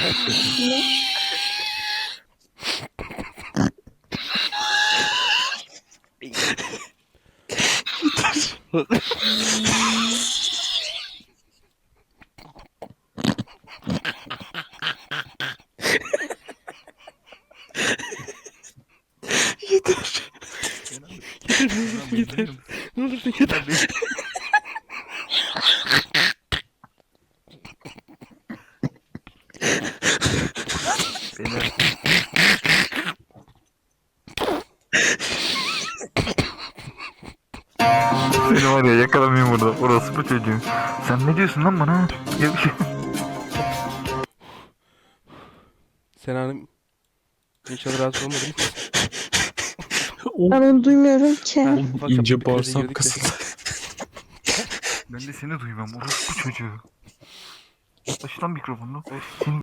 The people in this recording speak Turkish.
Yeter. Ne olursun yeter. Beyler. Seni var ya yakalamayayım burada. Orası bu çocuğu. Sen ne diyorsun lan bana? Ya bir şey. Sen hanım İnşallah rahatsız olmadın. Ben onu duymuyorum ki. Ufak ince kapı krize bağırsak girdik de. kasıldı. Ben de seni duymam. Orası bu çocuğu. Aç lan mikrofonu. Seni